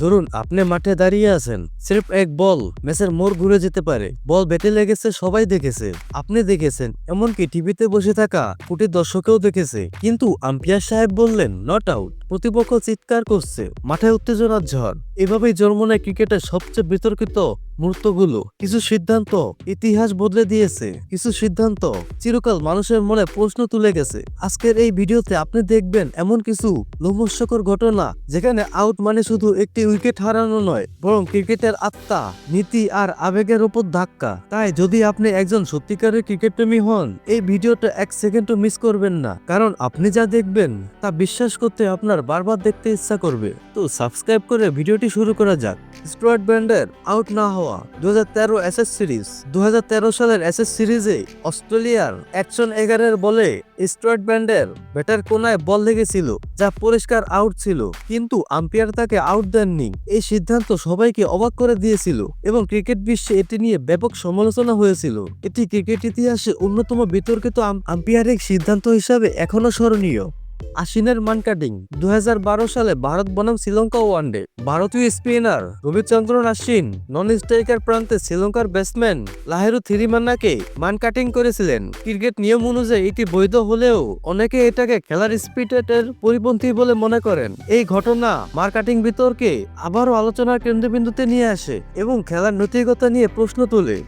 ধরুন, আপনি মাঠে দাঁড়িয়ে আছেন। সির্ফ এক বল, ম্যাচের মোড় ঘুরে যেতে পারে। বল ব্যাটে লেগেছে, সবাই দেখেছে। আপনি দেখেছেন, এমনকি টিভিতে বসে থাকা কোটি দর্শকেও দেখেছে। কিন্তু আম্পিয়ার সাহেব বললেন, নট আউট। প্রতিপক্ষ চিৎকার করছে, মাঠে উত্তেজনার ঝড়। এভাবেই জন্ম নেয় ক্রিকেটের সবচেয়ে বিতর্কিত মুহূর্তগুলো। কিছু সিদ্ধান্ত ইতিহাস বদলে দিয়েছে, কিছু সিদ্ধান্ত চিরকাল মানুষের মনে প্রশ্ন তুলে গেছে। আজকের এই ভিডিওতে আপনি দেখবেন এমন কিছু লোমস্যকর ঘটনা, যেখানে আউট মানে শুধু একটি উইকেট হারানো নয়, বরং ক্রিকেটের আত্মা, নীতি আর আবেগের উপর ধাক্কা। তাই যদি আপনি একজন সত্যিকারের ক্রিকেট প্রেমী হন, এই ভিডিওটা এক সেকেন্ডও মিস করবেন না। কারণ আপনি যা দেখবেন, তা বিশ্বাস করতে আপনার বারবার দেখতে ইচ্ছা করবে। তো সাবস্ক্রাইব করে ভিডিওটি শুরু করা যাক। স্টুয়ার্ট ব্যান্ডের আউট না হওয়া। দু হাজার এসএস সিরিজ দু হাজার তেরো সালের এসএস সিরিজে অস্ট্রেলিয়ার একশন এগারের বলে স্টুয়ার্ট ব্যান্ডের ব্যাটার কোনায় বল লেগেছিল, যা পরিষ্কার আউট ছিল। কিন্তু আম্পায়ার তাকে আউট দেননি। এই সিদ্ধান্ত সবাইকে অবাক করে দিয়েছিল এবং ক্রিকেট বিশ্বে এটি নিয়ে ব্যাপক সমালোচনা হয়েছিল। এটি ক্রিকেট ইতিহাসে অন্যতম বিতর্কিত আম- আম্পায়ারিক সিদ্ধান্ত হিসাবে এখনও স্মরণীয়। আশ্বিনের মান কাটিং। দুই হাজার বারো সালে ভারত বনাম শ্রীলঙ্কা ওয়ানডে ভারতীয় spinner Ravichandran Ashwin non striker প্রান্তে শ্রীলঙ্কার ব্যাটসম্যান লাহেরু থিরিমান্নাকে মান কাটিং করেছিলেন। ক্রিকেট নিয়ম অনুযায়ী এটি বৈধ হলেও অনেকে এটাকে খেলার স্পিরিটের পরিপন্থী বলে মনে করেন। এই ঘটনা মার্কাটিং বিতর্কে আবারও আলোচনার কেন্দ্রবিন্দুতে নিয়ে আসে এবং খেলার নৈতিকতা নিয়ে প্রশ্ন তোলে।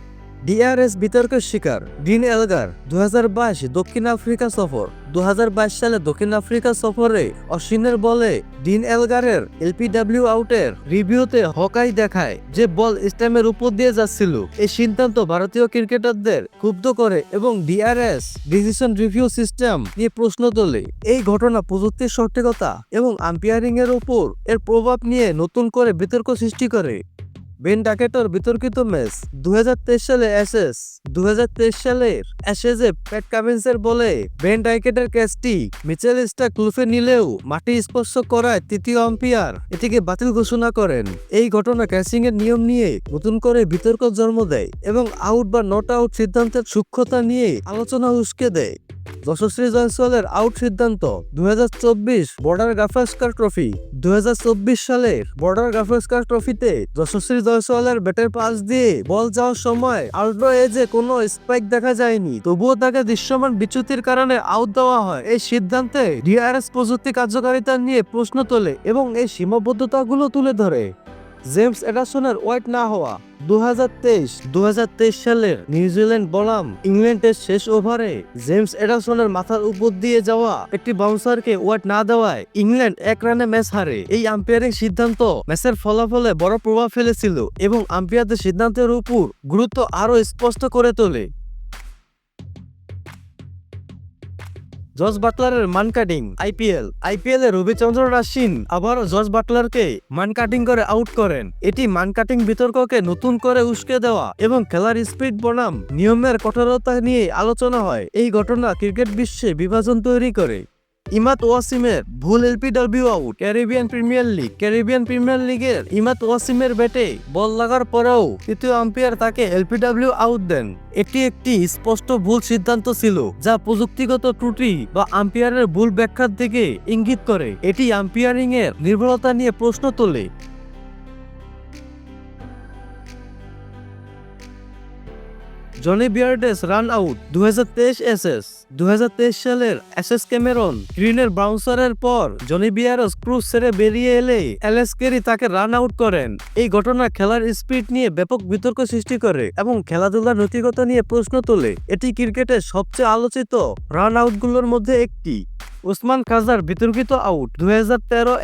ডিআরএস বিতর্কের শিকার ডিন এলগার, দুই হাজার বাইশ দক্ষিণ আফ্রিকা সফর। দু হাজার বাইশ সালে দক্ষিণ আফ্রিকা সফরে অশ্বিনের বলে ডিন এলগারের এলপিডব্লিউ আউটের রিভিউতে হকাই দেখায় যে বল স্ট্যামের উপর দিয়ে যাচ্ছিল। এই সিদ্ধান্ত ভারতীয় ক্রিকেটারদের ক্ষুব্ধ করে এবং ডিআরএস ডিসিশন রিভিউ সিস্টেম নিয়ে প্রশ্ন তোলে। এই ঘটনা প্রযুক্তির সঠিকতা এবং আম্পায়ারিং এর উপর এর প্রভাব নিয়ে নতুন করে বিতর্ক সৃষ্টি করে। বেন ডাকেটর বিতর্কিত ম্যাচ দু হাজার তেইশ সালে অ্যাশেস দু সালের অ্যাশেজে প্যাট কামিন্সের বলে বেন ডাকেটের ক্যাচটি মিচেল স্টার্ক লুফে নিলেও মাটি স্পর্শ করায় তৃতীয় আম্পায়ার এটিকে বাতিল ঘোষণা করেন। এই ঘটনা ক্যাচিং এর নিয়ম নিয়ে নতুন করে বিতর্ক জন্ম দেয় এবং আউট বা নট আউট সিদ্ধান্তের সূক্ষ্মতা নিয়ে আলোচনা উস্কে দেয়। যশস্বী জয়সওয়ালের আউট সিদ্ধান্ত দু হাজার চব্বিশ বর্ডার গাফাস্কার ট্রফি। দু হাজার চব্বিশ সালের বর্ডার গাফাস্কার ট্রফিতে যশস্বী জয়সওয়ালের ব্যাটের পাশ দিয়ে বল যাওয়ার সময় আল্ট্রো এজে কোনো স্পাইক দেখা যায়নি। তবুও তাকে দৃশ্যমান বিচ্যুতির কারণে আউট দেওয়া হয়। এই সিদ্ধান্তে ডিআরএস প্রযুক্তি কার্যকারিতা নিয়ে প্রশ্ন তোলে এবং এই সীমাবদ্ধতাগুলো তুলে ধরে। জেমস এডাসনের ওয়াইট না হওয়া দু হাজার সালের নিউজিল্যান্ড বনাম ইংল্যান্ডের শেষ ওভারে জেমস এডাসনের মাথার উপর দিয়ে যাওয়া একটি বাউন্সারকে ওয়াইট না দেওয়ায় ইংল্যান্ড এক রানে ম্যাচ হারে। এই আম্পায়ারিং সিদ্ধান্ত ম্যাচের ফলাফলে বড় প্রভাব ফেলেছিল এবং আম্পায়ারদের সিদ্ধান্তের উপর গুরুত্ব আরও স্পষ্ট করে তোলে। জর্জ বাটলারের মান কাটিং আইপিএল আইপিএল এ রবিচন্দ্রন আশ্বিন আবারও জজ বাটলারকে মান কাটিং করে আউট করেন। এটি মান কাটিং বিতর্ককে নতুন করে উস্কে দেওয়া এবং খেলার স্পিড বনাম নিয়মের কঠোরতা নিয়ে আলোচনা হয়। এই ঘটনা ক্রিকেট বিশ্বে বিভাজন তৈরি করে। ইমাত ওয়াসিমের ভুল LBW out. Caribbean Premier League. Caribbean Premier লিগের ইমাত ওয়াসিমের ব্যাটে বল লাগার পরেও তৃতীয় আম্পায়ার তাকে এলপিডব্লিউ আউট দেন। এটি একটি স্পষ্ট ভুল সিদ্ধান্ত ছিল, যা প্রযুক্তিগত ত্রুটি বা আম্পায়ারের ভুল ব্যাখ্যার দিকে ইঙ্গিত করে। এটি আম্পায়ারিং এর নির্ভরতা নিয়ে প্রশ্ন তোলে। জনি বিয়ার্ডেস রান আউট দু এসএস। দু হাজার তেইশ সালের এসএস ক্যামেরন গ্রিনের বাউন্সারের পর জনি বিয়ারস ক্রুজ ছেড়ে বেরিয়ে এলে এলএস কেরি তাকে রান আউট করেন। এই ঘটনা খেলার স্পিড নিয়ে ব্যাপক বিতর্ক সৃষ্টি করে এবং খেলাধুলার নৈতিকতা নিয়ে প্রশ্ন তোলে। এটি ক্রিকেটের সবচেয়ে আলোচিত রান আউটগুলোর মধ্যে একটি। উসমান খাজার বিতর্কিত আউট। দু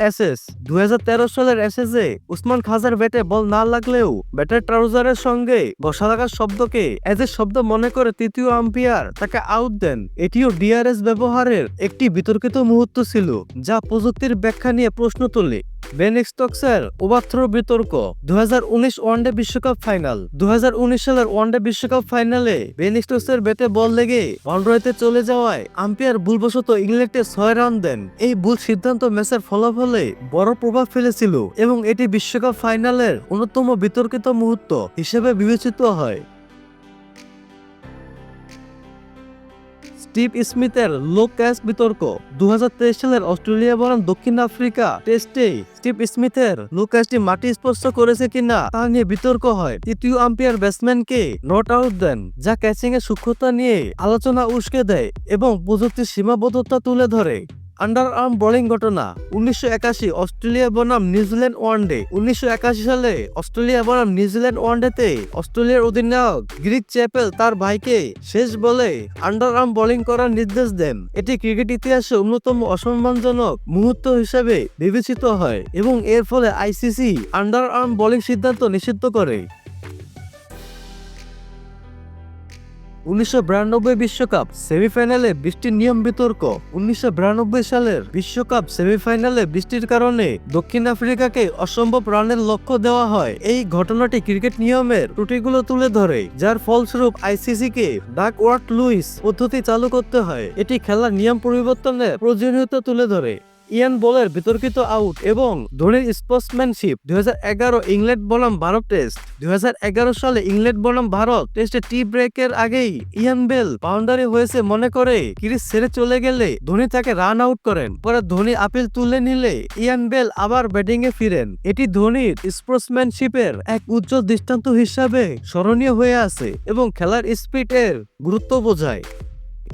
এসএস। দুহাজার তেরো সালের এস এসএসে উসমান খাজার ব্যাটে বল না লাগলেও ব্যাটের ট্রাউজারের সঙ্গে বসা লাগার শব্দকে এজ এ শব্দ মনে করে তৃতীয় আম্পিয়ার তাকে আউট দেন। এটিও ডিআরএস ব্যবহারের একটি বিতর্কিত মুহূর্ত ছিল, যা প্রযুক্তির ব্যাখ্যা নিয়ে প্রশ্ন তোলে। বেন স্টকসের ওভারথ্রো বিতর্ক, দুহাজার উনিশ ওয়ানডে বিশ্বকাপ ফাইনাল। দুহাজার উনিশ সালের ওয়ানডে বিশ্বকাপ ফাইনালে বেন স্টোকসের ব্যাটে বল লেগে বাউন্ডারিতে চলে যাওয়ায় আম্পায়ার ভুলবশত ইংল্যান্ডে ছয় রান দেন। এই ভুল সিদ্ধান্ত ম্যাচের ফলাফলে বড় প্রভাব ফেলেছিল এবং এটি বিশ্বকাপ ফাইনালের অন্যতম বিতর্কিত মুহূর্ত হিসেবে বিবেচিত হয়। স্টিভ স্মিথের লো বিতর্ক। দু হাজার তেইশ সালের অস্ট্রেলিয়া বনাম দক্ষিণ আফ্রিকা টেস্টে স্টিভ স্মিথের লো ক্যাচটি মাটি স্পর্শ করেছে কিনা তা নিয়ে বিতর্ক হয়। তৃতীয় আম্পায়ার ব্যাটসম্যানকে নট আউট দেন, যা ক্যাচিং এর সূক্ষ্মতা নিয়ে আলোচনা উস্কে দেয় এবং প্রযুক্তির সীমাবদ্ধতা তুলে ধরে। আন্ডার আর্ম বোলিং ঘটনা, উনিশশো একাশি অস্ট্রেলিয়া বনাম নিউজিল্যান্ড ওয়ানডে উনিশশো একাশি সালে অস্ট্রেলিয়া বনাম নিউজিল্যান্ড ওয়ানডেতে অস্ট্রেলিয়ার অধিনায়ক গ্রিক চ্যাপেল তার ভাইকে শেষ বলে আন্ডার আর্ম বোলিং করার নির্দেশ দেন। এটি ক্রিকেট ইতিহাসে অন্যতম অসম্মানজনক মুহূর্ত হিসেবে বিবেচিত হয় এবং এর ফলে আইসিসি আন্ডার আর্ম বোলিং সিদ্ধান্ত নিষিদ্ধ করে। উনিশশো বিশ্বকাপ সেমিফাইনালে বৃষ্টির নিয়ম বিতর্ক। উনিশশো বিরানব্বই সালের বিশ্বকাপ সেমিফাইনালে বৃষ্টির কারণে দক্ষিণ আফ্রিকাকে অসম্ভব রানের লক্ষ্য দেওয়া হয়। এই ঘটনাটি ক্রিকেট নিয়মের ত্রুটিগুলো তুলে ধরে, যার ফলস্বরূপ আইসিসি কে ডাক ওয়ার্ট লুইস পদ্ধতি চালু করতে হয়। এটি খেলার নিয়ম পরিবর্তনের প্রয়োজনীয়তা তুলে ধরে। ইয়ান বলের বিতর্কিত আউট এবং ধোনির স্পোর্টসম্যানশিপ, দুই ইংল্যান্ড বনাম ভারত টেস্ট, দুই সালে ইংল্যান্ড বনাম ভারত টেস্টে টি ব্রেকের আগেই ইয়ান বেল বাউন্ডারি হয়েছে মনে করে ক্রিস ছেড়ে চলে গেলে ধোনি তাকে রান আউট করেন। পরে ধোনি আপিল তুলে নিলে ইয়ান বেল আবার ব্যাটিং এ ফিরেন। এটি ধোনির স্পোর্টসম্যানশিপের এক উজ্জ্বল দৃষ্টান্ত হিসাবে স্মরণীয় হয়ে আছে এবং খেলার স্পিড এর গুরুত্ব বোঝায়।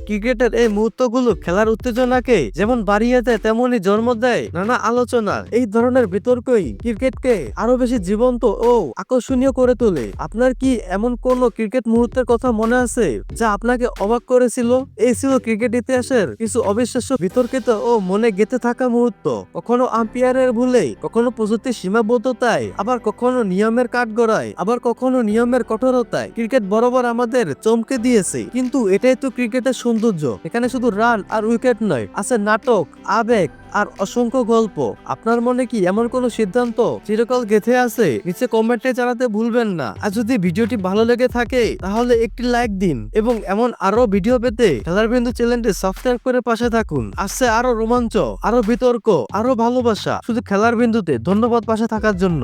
ক্রিকেটের এই মুহূর্তগুলো খেলার উত্তেজনাকে যেমন বাড়িয়ে দেয়, তেমনই জন্ম দেয় নানা আলোচনা। এই ধরনের বিতর্কই ক্রিকেটকে আরও বেশি জীবন্ত ও আকর্ষণীয় করে তোলে। আপনার কি এমন কোন ক্রিকেট মুহূর্তের কথা মনে আছে যা আপনাকে অবাক করেছিল? এই ছিল ক্রিকেট ইতিহাসের কিছু অবিশ্বাস্য, বিতর্কিত ও মনে গেঁথে থাকা মুহূর্ত। কখনো আম্পায়ারের ভুলে, কখনো প্রযুক্তির সীমাবদ্ধতায়, আবার কখনো নিয়মের কাঠগড়ায়, আবার কখনো নিয়মের কঠোরতায়। ক্রিকেট বরাবর আমাদের চমকে দিয়েছে। কিন্তু এটাই তো ক্রিকেটের সৌন্দর্য। এখানে শুধু রান আর উইকেট নয়, আছে নাটক, আবেগ আর অসংখ্য গল্প। আপনার মনে কি এমন কোনো সিদ্ধান্ত? চিরকাল গেথে আছে, নিচে কমেন্টে জানাতে ভুলবেন না। আর যদি ভিডিওটি ভালো লেগে থাকে, তাহলে একটি লাইক দিন। এবং এমন আরও ভিডিও পেতে খেলার বিন্দু চ্যানেলটি সাবস্ক্রাইব করে পাশে থাকুন। আসছে আরও রোমাঞ্চ আরও বিতর্ক আরও ভালোবাসা। শুধু খেলার বিন্দুতে ধন্যবাদ পাশে থাকার জন্য।